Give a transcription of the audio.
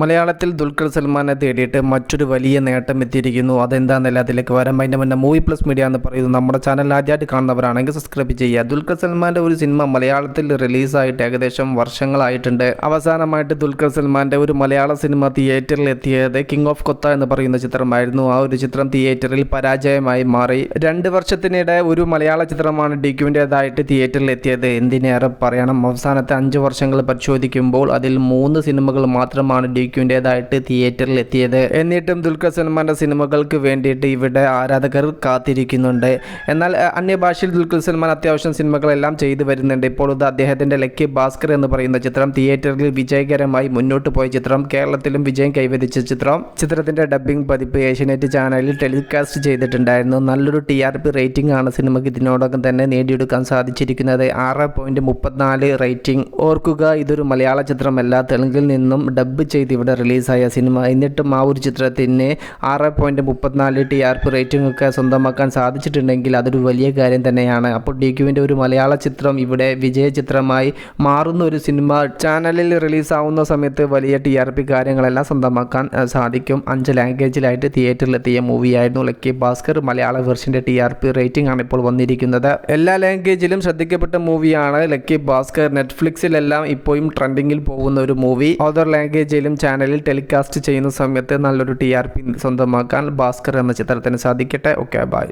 മലയാളത്തിൽ ദുൽഖർ സൽമാനെ തേടിയിട്ട് മറ്റൊരു വലിയ നേട്ടം എത്തിയിരിക്കുന്നു. അതെന്താണെന്നല്ല അതിലേക്ക് വരാം. അതിന്റെ മുന്നേ മൂവി പ്ലസ് മീഡിയ എന്ന് പറയുന്നത് നമ്മുടെ ചാനൽ ആദ്യമായിട്ട് കാണുന്നവരാണെങ്കിൽ സബ്സ്ക്രൈബ് ചെയ്യുക. ദുൽഖർ സൽമാന്റെ ഒരു സിനിമ മലയാളത്തിൽ റിലീസായിട്ട് ഏകദേശം വർഷങ്ങളായിട്ടുണ്ട്. അവസാനമായിട്ട് ദുൽഖർ സൽമാന്റെ ഒരു മലയാള സിനിമ തിയേറ്ററിൽ എത്തിയത് കിങ് ഓഫ് കൊത്ത എന്ന് പറയുന്ന ചിത്രമായിരുന്നു. ആ ഒരു ചിത്രം തിയേറ്ററിൽ പരാജയമായി മാറി. രണ്ട് വർഷത്തിനിടെ ഒരു മലയാള ചിത്രമാണ് ഡിക്യുവിന്റെതായിട്ട് തിയേറ്ററിൽ എത്തിയത്. എന്തിനേറെ പറയണം. അവസാനത്തെ അഞ്ച് വർഷങ്ങൾ പരിശോധിക്കുമ്പോൾ അതിൽ മൂന്ന് സിനിമകൾ മാത്രമാണ് ഡിക്യുവിന്റെതായിട്ട് തിയേറ്ററിൽ എത്തിയത് എന്നിട്ടും ദുൽഖർ സൽമാന്റെ സിനിമകൾക്ക് വേണ്ടിയിട്ട് ഇവിടെ ആരാധകർ കാത്തിരിക്കുന്നുണ്ട്. എന്നാൽ അന്യഭാഷയിൽ ദുൽഖർ സൽമാൻ അത്യാവശ്യം സിനിമകളെല്ലാം ചെയ്തു വരുന്നുണ്ട്. ഇപ്പോൾ ഇത് അദ്ദേഹത്തിന്റെ ലക്കി ഭാസ്കർ എന്ന് പറയുന്ന ചിത്രം തിയേറ്ററിൽ വിജയകരമായി മുന്നോട്ട് പോയ ചിത്രം കേരളത്തിലും വിജയം കൈവരിച്ച ചിത്രം. ചിത്രത്തിന്റെ ഡബ്ബിംഗ് പതിപ്പ് ഏഷ്യനെറ്റ് ചാനലിൽ ടെലികാസ്റ്റ് ചെയ്തിട്ടുണ്ടായിരുന്നു. നല്ലൊരു ടി ആർ പി റേറ്റിംഗ് ആണ് സിനിമയ്ക്ക് ഇതിനോടകം തന്നെ നേടിയെടുക്കാൻ സാധിച്ചിരിക്കുന്നത്. ആറ് പോയിന്റ് മുപ്പത്തിനാല് റേറ്റിംഗ്. ഓർക്കുക ഇതൊരു മലയാള ചിത്രമല്ല. തെലുങ്കിൽ നിന്നും ഡബ്ബ് ചെയ്ത് ഇവിടെ റിലീസായ സിനിമ. എന്നിട്ടും ആ ഒരു ചിത്രത്തിന് ആറ് പോയിന്റ് മുപ്പത്തിനാല് ടി ആർ പി റേറ്റിംഗ് ഒക്കെ സ്വന്തമാക്കാൻ സാധിച്ചിട്ടുണ്ടെങ്കിൽ അതൊരു വലിയ കാര്യം തന്നെയാണ്. അപ്പോൾ ഡി ക്യുവിന്റെ ഒരു മലയാള ചിത്രം ഇവിടെ വിജയ ചിത്രമായി മാറുന്ന ഒരു സിനിമ ചാനലിൽ റിലീസാവുന്ന സമയത്ത് വലിയ ടി ആർ പി കാര്യങ്ങളെല്ലാം സ്വന്തമാക്കാൻ സാധിക്കും. അഞ്ച് ലാംഗ്വേജിലായിട്ട് തിയേറ്ററിലെത്തിയ മൂവിയായിരുന്നു ലക്കി ഭാസ്കർ. മലയാള വെർഷന്റെ ടി ആർ പി റേറ്റിംഗ് ആണ് ഇപ്പോൾ വന്നിരിക്കുന്നത്. എല്ലാ ലാംഗ്വേജിലും ശ്രദ്ധിക്കപ്പെട്ട മൂവിയാണ് ലക്കി ഭാസ്കർ. നെറ്റ്ഫ്ലിക്സിലെല്ലാം ഇപ്പോഴും ട്രെൻഡിങ്ങിൽ പോകുന്ന ഒരു മൂവി. അതർ ലാംഗ്വേജിലും ചാനലിൽ ടെലികാസ്റ്റ് ചെയ്യുന്ന സമയത്ത് നല്ലൊരു ടി ആർ പി സ്വന്തമാക്കാൻ ഭാസ്കർ എന്ന ചിത്രത്തിന് സാധിക്കട്ടെ. Okay bye.